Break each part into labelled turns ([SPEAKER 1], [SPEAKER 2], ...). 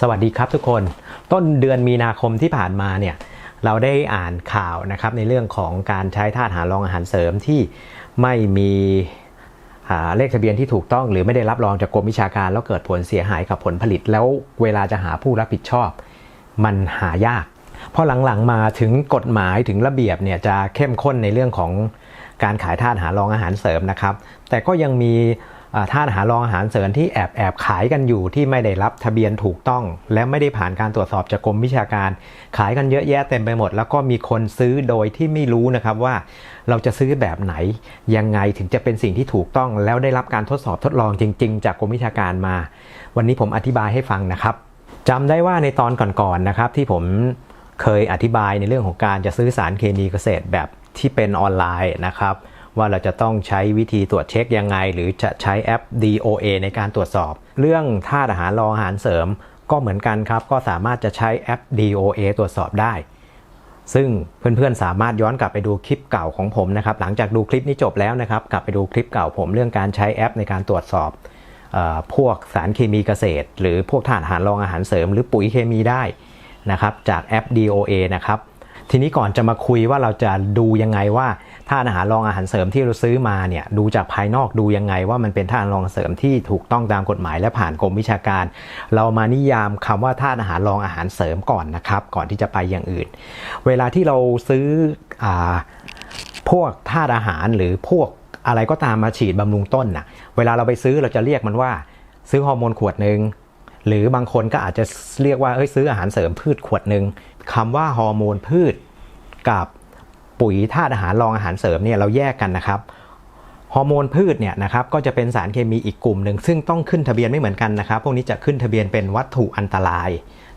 [SPEAKER 1] สวัสดีครับทุกคน ต้นเดือนมีนาคมที่ผ่านมาเนี่ยเราได้อ่านข่าวนะครับในเรื่องของการใช้ธาตุอาหารรองอาหารเสริมที่ไม่มีอ่าเลขทะเบียนที่ถูกต้องหรือไม่ได้รับรองจากกรมวิชาการ แล้วเกิดผลเสียหายกับผลผลิต แล้วเวลาจะหาผู้รับผิดชอบ มันหายากเพราะหลังๆมาถึงกฎหมายถึงระเบียบเนี่ยจะเข้มข้นในเรื่องของการขายธาตุอาหารรองอาหารเสริมนะครับ แต่ก็ยังมี อ่าอาหารรองอาหารเสริมที่แอบแอบขายกันอยู่ที่ไม่ได้รับทะเบียนถูกต้อง และไม่ได้ผ่านการตรวจสอบจากกรมวิชาการ ขายกันเยอะแยะเต็มไปหมด แล้วก็มีคนซื้อโดยที่ไม่รู้นะครับว่า เราจะซื้อแบบไหนยังไงถึงจะเป็นสิ่งที่ถูกต้อง แล้วได้รับการทดสอบทดลองจริง ๆ จากกรมวิชาการมา วันนี้ผมอธิบายให้ฟังนะครับจำได้ว่าในตอนก่อนๆนะครับ ที่ผมเคยอธิบายในเรื่องของการจะซื้อสารเคมีเกษตรแบบที่เป็นออนไลน์นะครับ ว่าเราจะต้องใช้วิธีตรวจเช็คยังไง หรือจะใช้แอป DOA ในการตรวจสอบ เรื่องธาตุอาหารรองอาหารเสริม ก็เหมือนกันครับ ก็สามารถจะใช้แอป DOA ตรวจสอบได้ ซึ่งเพื่อนๆสามารถย้อนกลับไปดูคลิปเก่าของผมนะครับ หลังจากดูคลิปนี้จบแล้วนะครับ กลับไปดูคลิปเก่าผมเรื่องการใช้แอปในการตรวจสอบออพวกสารเคมีเกษตร หรือพวกธาตุอาหารรองอาหารเสริม หรือปุ๋ยเคมีได้นะครับจากแอป DOA นะครับทีนี้ก่อนจะมาคุยว่าเราจะดูยังไงว่า ธาตุอาหารรองอาหารเสริมที่เราซื้อมาเนี่ยดูจากภายนอกดูยังไงว่ามันเป็นธาตุอาหารรองเสริมที่ถูกต้องตามกฎหมายและผ่านกรมวิชาการ เรามานิยามคำว่าธาตุอาหารรองอาหารเสริมก่อนนะครับ ก่อนที่จะไปอย่างอื่น เวลาที่เราซื้ออาพวกธาตุอาหารหรือพวกอะไรก็ตามมาฉีดบำรุงต้นน่ะเวลาเราไปซื้อเราจะเรียกมันว่า ซื้อฮอร์โมนขวดหนึ่งหรือบางคนก็อาจจะเรียกว่าเอ้ยซื้ออาหารเสริมพืชขวดหนึ่งคำว่าฮอร์โมนพืชกับ ปุ๋ยธาตุอาหารรองอาหารเสริมเนี่ยเราแยกกันนะครับฮอร์โมนพืชเนี่ยนะครับก็จะเป็นสารเคมีอีกกลุ่มหนึ่งซึ่งต้องขึ้นทะเบียนไม่เหมือนกันนะครับ พวกนี้จะขึ้นทะเบียนเป็นวัตถุอันตราย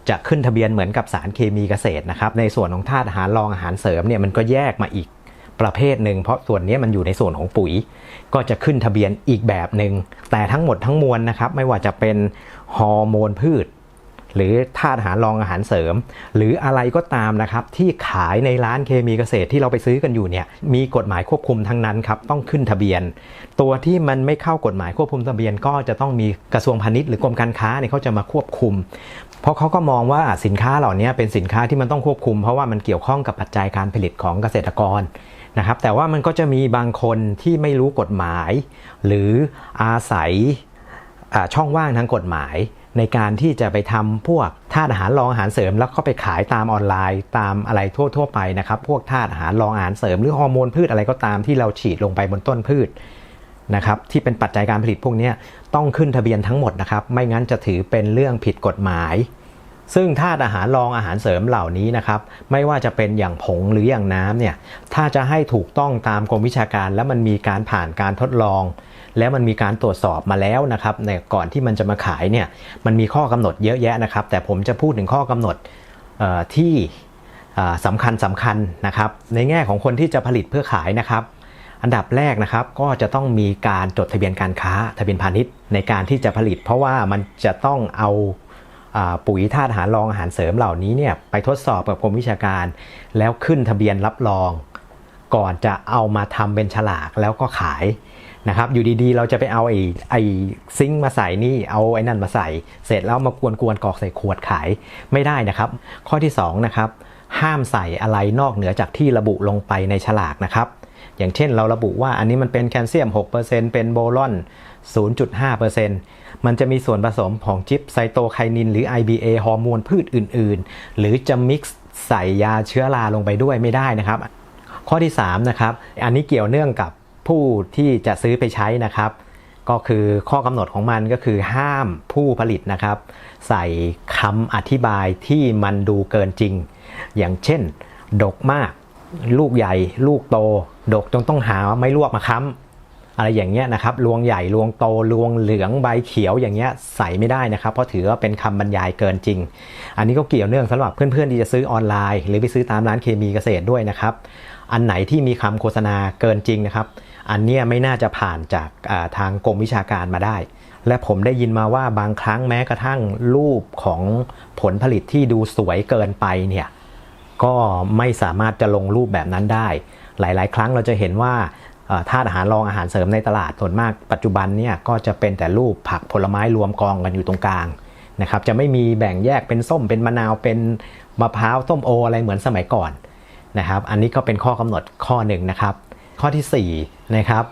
[SPEAKER 1] จะขึ้นทะเบียนเหมือนกับสารเคมีเกษตรนะครับ ในส่วนของธาตุอาหารรองอาหารเสริมเนี่ยมันก็แยกมาอีกประเภทหนึ่งเพราะส่วนนี้มันอยู่ในส่วนของปุ๋ย ก็จะขึ้นทะเบียนอีกแบบหนึ่งแต่ทั้งหมดทั้งมวลนะครับ ไม่ว่าจะเป็นฮอร์โมนพืช หรือธาตุอาหารรองอาหารเสริม หรืออะไรก็ตามนะครับที่ขายในร้านเคมีเกษตรที่เราไปซื้อกันอยู่เนี่ยมีกฎหมายควบคุมทั้งนั้นครับต้องขึ้นทะเบียน ตัวที่มันไม่เข้ากฎหมายควบคุมทะเบียน ก็จะต้องมีกระทรวงพาณิชย์หรือกรมการค้าเนี่ยเขาจะมาควบคุม เพราะเขาก็มองว่าสินค้าเหล่านี้เป็นสินค้าที่มันต้องควบคุม เพราะว่ามันเกี่ยวข้องกับปัจจัยการผลิตของเกษตรกรนะครับแต่ว่ามันก็จะมีบางคนที่ไม่รู้กฎหมาย หรืออาศัยช่องว่างทางกฎหมาย ในการที่จะไปทำพวกธาตุอาหารรองอาหารเสริม แล้วก็ไปขายตามออนไลน์ตามอะไรทั่ว ๆ ไปนะครับพวกธาตุอาหารรองอาหารเสริม หรือฮอร์โมนพืชอะไรก็ตามที่เราฉีดลงไปบนต้นพืชนะครับที่เป็นปัจจัยการผลิตพวกนี้ต้องขึ้นทะเบียนทั้งหมดนะครับไม่งั้นจะถือเป็นเรื่องผิดกฎหมาย ซึ่งธาตุอาหารรองอาหารเสริมเหล่านี้นะครับไม่ว่าจะเป็นอย่างผงหรืออย่างน้ำเนี่ยถ้าจะให้ถูกต้องตามกรมวิชาการ แล้วมันมีการผ่านการทดลอง แล้วมันมีการตรวจสอบมาแล้วนะครับในก่อนที่มันจะมาขายเนี่ยมันมีข้อกำหนดเยอะแยะนะครับ แต่ผมจะพูดถึงข้อกำหนดที่อ่าสำคัญสำคัญนะครับ ในแง่ของคนที่จะผลิตเพื่อขายนะครับ อันดับแรกนะครับก็จะต้องมีการจดทะเบียนการค้าทะเบียนพาณิชย์ในการที่จะผลิต เพราะว่ามันจะต้องเอาอ่าปุ๋ยธาตุอาหารรองอาหารเสริมเหล่านี้เนี่ยไปทดสอบกับกรมวิชาการ แล้วขึ้นทะเบียนรับรอง ก่อนจะเอามาทำเป็นฉลากแล้วก็ขาย นะครับอยู่ดีๆ เราจะไปเอาไอ้ไอ้ซิงมาใส่นี่เอาไอ้นั่นมาใส่ เสร็จแล้วมากวนๆกรอกใส่ขวดขายไม่ได้นะครับ ข้อที่สองนะครับห้ามใส่อะไรนอกเหนือจากที่ระบุลงไปในฉลากนะครับอย่างเช่นเราระบุว่าอันนี้มันเป็นแคลเซียม 6%เป็นโบรอน 0.5%มันจะมีส่วนผสมของจิปไซโตไคนิน หรือ IBA ฮอร์โมนพืชอื่น ๆ หรือจะมิกซ์ใส่ยาเชื้อราลงไปด้วยไม่ได้นะครับ ข้อที่ 3 นะครับ อันนี้เกี่ยวเนื่องกับ ผู้ที่จะซื้อไปใช้นะครับ ก็คือข้อกำหนดของมันก็คือห้ามผู้ผลิตนะครับ ใส่คำอธิบายที่มันดูเกินจริง อย่างเช่น ดกมาก ลูกใหญ่ ลูกโต ดกจนต้องหาไม้ลวกมาค้ำอะไรอย่างเงี้ยนะครับรวงใหญ่รวงโตรวงเหลืองใบเขียวอย่างเงี้ยใส่ไม่ได้นะครับ เพราะถือว่าเป็นคำบรรยายเกินจริง อันนี้ก็เกี่ยวเนื่องสำหรับเพื่อนๆที่จะซื้อออนไลน์ หรือไปซื้อตามร้านเคมีเกษตรด้วยนะครับอันไหนที่มีคำโฆษณาเกินจริงนะครับ อันนี้ไม่น่าจะผ่านจากทางกรมวิชาการมาได้ และผมได้ยินมาว่าบางครั้งแม้กระทั่งรูปของผลผลิตที่ดูสวยเกินไปเนี่ยก็ไม่สามารถจะลงรูปแบบนั้นได้ หลาย ๆ ครั้งเราจะเห็นว่าธาตุอาหารรองอาหารเสริมในตลาดส่วนมากปัจจุบันเนี่ยก็จะเป็นแต่รูปผักผลไม้รวมกองกันอยู่ตรงกลางนะครับจะไม่มีแบ่งแยกเป็นส้มเป็นมะนาวเป็นมะพร้าวส้มโออะไรเหมือนสมัยก่อนนะครับ อันนี้ก็เป็นข้อกำหนดข้อหนึ่งนะครับ ข้อที่4นะครับ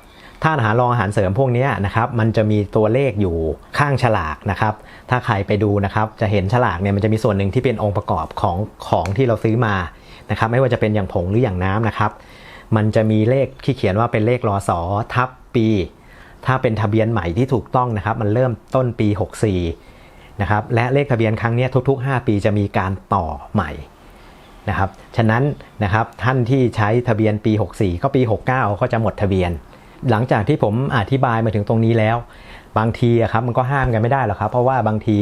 [SPEAKER 1] ถ้าอาหารรองอาหารเสริมพวกนี้นะครับมันจะมีตัวเลขอยู่ข้างฉลากนะครับถ้าใครไปดูนะครับจะเห็นฉลากเนี่ยมันจะมีส่วนหนึ่งที่เป็นองค์ประกอบของของที่เราซื้อมานะครับไม่ว่าจะเป็นอย่างผงหรืออย่างน้ำนะครับ มันจะมีเลขที่เขียนว่าเป็นเลขรอสอทับปี ถ้าเป็นทะเบียนใหม่ที่ถูกต้องนะครับมันเริ่มต้นปี 64นะครับและเลขทะเบียนครั้งนี้ทุก ๆ 5 ปีจะมีการต่อใหม่ นะครับ ฉะนั้นนะครับท่านที่ใช้ทะเบียนปี 64 ก็ปี 69 ก็จะหมดทะเบียน หลังจากที่ผมอธิบายมาถึงตรงนี้แล้ว บางทีอะครับมันก็ห้ามกันไม่ได้หรอกครับ เพราะว่าบางที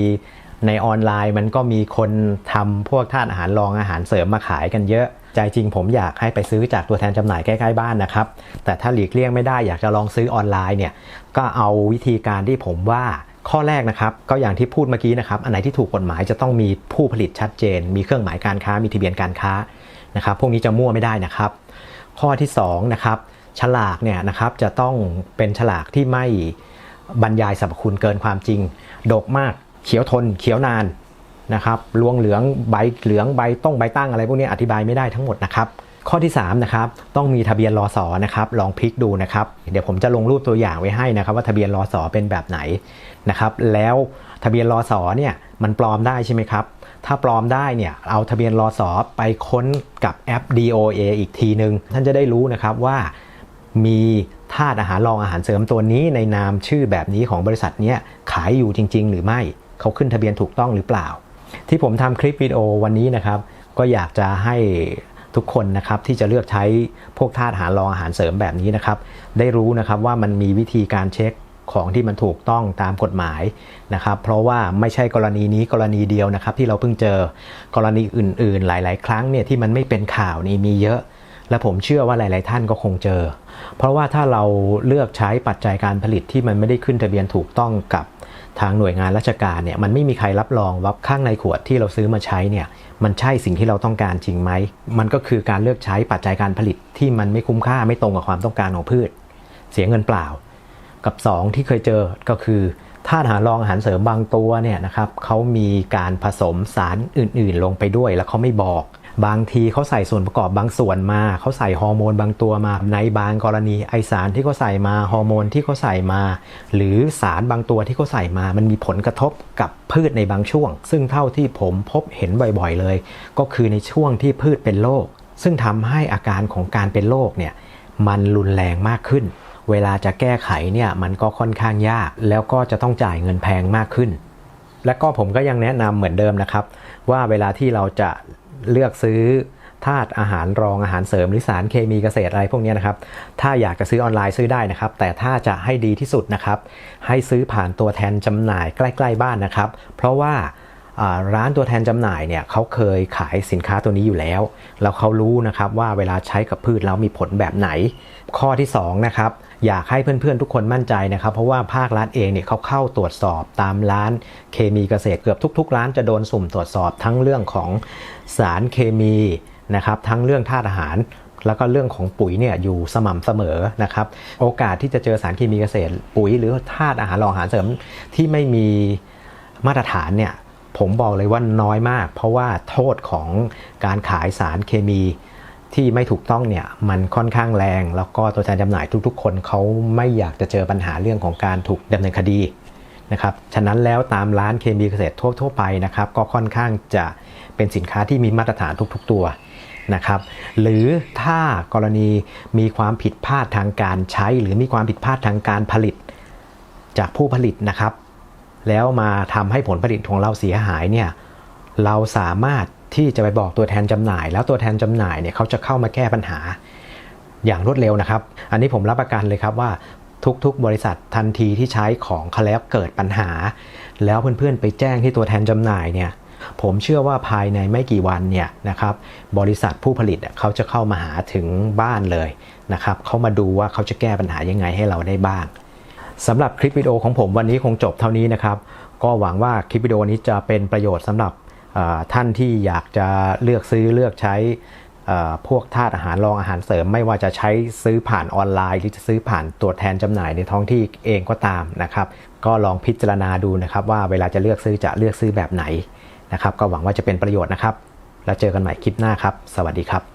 [SPEAKER 1] ในออนไลน์มันก็มีคนทำพวกธาตุอาหารรองอาหารเสริมมาขายกันเยอะ ใจจริงผมอยากให้ไปซื้อจากตัวแทนจำหน่ายใกล้ๆบ้านนะครับ แต่ถ้าหลีกเลี่ยงไม่ได้อยากจะลองซื้อออนไลน์เนี่ยก็เอาวิธีการที่ผมว่า ข้อแรกนะครับก็อย่างที่พูดเมื่อกี้นะครับอันไหนที่ถูกกฎหมายจะต้องมีผู้ผลิตชัดเจน มีเครื่องหมายการค้ามีทะเบียนการค้านะครับพวกนี้จะมั่วไม่ได้นะครับ ข้อที่2นะครับฉลากเนี่ยนะครับจะต้องเป็นฉลากที่ไม่บรรยายสรรพคุณเกินความจริง ดกมากเขียวทนเขียวนานนะครับรวงเหลืองใบเหลืองใบต้องใบตั้งอะไรพวกนี้อธิบายไม่ได้ทั้งหมดนะครับ ข้อที่3นะครับต้องมีทะเบียนรอสอนะครับลองพลิกดูนะครับ เดี๋ยวผมจะลงรูปตัวอย่างไว้ให้นะครับ ว่าทะเบียนรอสอเป็นแบบไหนนะครับ แล้วทะเบียนรอสอเนี่ยมันปลอมได้ใช่ไหมครับ ถ้าปลอมได้เนี่ยเอาทะเบียนรอสอไปค้นกับแอป DOA อีกทีหนึงท่านจะได้รู้นะครับว่ามีธาตุอาหารรองอาหารเสริมตัวนี้ในนามชื่อแบบนี้ของบริษัทเนี้ยขายอยู่จริง ๆ หรือไม่เขาขึ้นทะเบียนถูกต้องหรือเปล่า ที่ผมทำคลิปวิดีโอวันนี้นะครับ ก็อยากจะให้ ทุกคนนะครับที่จะเลือกใช้พวกธาตุอาหารรองอาหารเสริมแบบนี้นะครับ ได้รู้นะครับว่ามันมีวิธีการเช็คของที่มันถูกต้องตามกฎหมายนะครับ เพราะว่าไม่ใช่กรณีนี้กรณีเดียวนะครับ ที่เราเพิ่งเจอกรณีอื่น ๆ หลาย ๆ ครั้งเนี่ยที่มันไม่เป็นข่าวนี่มีเยอะ และผมเชื่อว่าหลาย ๆ ท่านก็คงเจอ เพราะว่าถ้าเราเลือกใช้ปัจจัยการผลิตที่มันไม่ได้ขึ้นทะเบียนถูกต้องกับ ทางหน่วยงานราชการเนี่ยมันไม่มีใครรับรองว่าข้างในขวดที่เราซื้อมาใช้เนี่ยมันใช่สิ่งที่เราต้องการจริงไหม มันก็คือการเลือกใช้ปัจจัยการผลิตที่มันไม่คุ้มค่าไม่ตรงกับความต้องการของพืช เสียเงินเปล่า กับ 2 ที่เคยเจอก็คือธาตุอาหารรองอาหารเสริมบางตัวเนี่ยนะครับเขามีการผสมสารอื่นๆ ลงไปด้วยแล้วเขาไม่บอก บางทีเขาใส่ส่วนประกอบบางส่วนมา เขาใส่ฮอร์โมนบางตัวมา ในบางกรณีไอสารที่เขาใส่มาฮอร์โมนที่เขาใส่มา หรือสารบางตัวที่เขาใส่มา มันมีผลกระทบกับพืชในบางช่วง ซึ่งเท่าที่ผมพบเห็นบ่อยๆเลย ก็คือในช่วงที่พืชเป็นโรคซึ่งทำให้อาการของการเป็นโรคเนี่ยมันรุนแรงมากขึ้น เวลาจะแก้ไขเนี่ยมันก็ค่อนข้างยาก แล้วก็จะต้องจ่ายเงินแพงมากขึ้น และก็ผมก็ยังแนะนำเหมือนเดิมนะครับ ว่าเวลาที่เราจะ เลือกซื้อธาตุอาหารรองอาหารเสริมหรือสารเคมีเกษตรอะไรพวกนี้นะครับ ถ้าอยากจะซื้อออนไลน์ซื้อได้นะครับ แต่ถ้าจะให้ดีที่สุดนะครับ ให้ซื้อผ่านตัวแทนจำหน่ายใกล้ ๆ บ้านนะครับ เพราะว่าร้านตัวแทนจำหน่ายเนี่ยเขาเคยขายสินค้าตัวนี้อยู่แล้ว แล้วเขารู้นะครับว่าเวลาใช้กับพืชแล้วมีผลแบบไหน ข้อที่2นะครับ อยากให้เพื่อนๆ ทุกคนมั่นใจนะครับ เพราะว่าภาครัฐเองเนี่ยเขาเข้าตรวจสอบตามร้านเคมีเกษตรเกือบทุก ๆ ร้านจะโดนสุ่มตรวจสอบทั้งเรื่องของสารเคมีนะครับทั้งเรื่องธาตุอาหาร แล้วก็เรื่องของปุ๋ยเนี่ยอยู่สม่ำเสมอนะครับโอกาสที่จะเจอสารเคมีเกษตร ปุ๋ยหรือธาตุอาหารรองอาหารเสริมที่ไม่มีมาตรฐานเนี่ยผมบอกเลยว่าน้อยมาก เพราะว่าโทษของการขายสารเคมี ที่ไม่ถูกต้องเนี่ยมันค่อนข้างแรง แล้วก็ตัวแทนจำหน่ายทุก ๆ คนเขาไม่อยากจะเจอปัญหาเรื่องของการถูกดำเนินคดีนะครับฉะนั้นแล้วตามร้านเคมีเกษตรทั่วๆไปนะครับ ก็ค่อนข้างจะเป็นสินค้าที่มีมาตรฐานทุก ๆ ตัวนะครับ หรือถ้ากรณีมีความผิดพลาดทางการใช้ หรือมีความผิดพลาดทางการผลิต จากผู้ผลิตนะครับ แล้วมาทำให้ผลผลิตของเราเสียหายเนี่ยเราสามารถ ที่จะไปบอกตัวแทนจำหน่าย แล้วตัวแทนจำหน่ายเนี่ยเขาจะเข้ามาแก้ปัญหาอย่างรวดเร็วนะครับ อันนี้ผมรับประกันเลยครับว่าทุกๆ บริษัททันทีที่ใช้ของเขาแล้วเกิดปัญหา แล้วเพื่อนๆ ไปแจ้งที่ตัวแทนจำหน่ายเนี่ยผมเชื่อว่าภายในไม่กี่วันเนี่ยนะครับบริษัทผู้ผลิตเขาจะเข้ามาหาถึงบ้านเลยนะครับเขามาดูว่าเขาจะแก้ปัญหายังไงให้เราได้บ้างสำหรับคลิปวิดีโอของผมวันนี้คงจบเท่านี้นะครับ ก็หวังว่าคลิปวิดีโอนี้จะเป็นประโยชน์สำหรับ ท่านที่อยากจะเลือกซื้อเลือกใช้พวกธาตุอาหารรองอาหารเสริม ไม่ว่าจะใช้ซื้อผ่านออนไลน์ หรือจะซื้อผ่านตัวแทนจำหน่ายในท้องที่เองก็ตามนะครับ ก็ลองพิจารณาดูนะครับว่าเวลาจะเลือกซื้อจะเลือกซื้อแบบไหนนะครับ ก็หวังว่าจะเป็นประโยชน์นะครับ แล้วเจอกันใหม่คลิปหน้าครับ สวัสดีครับ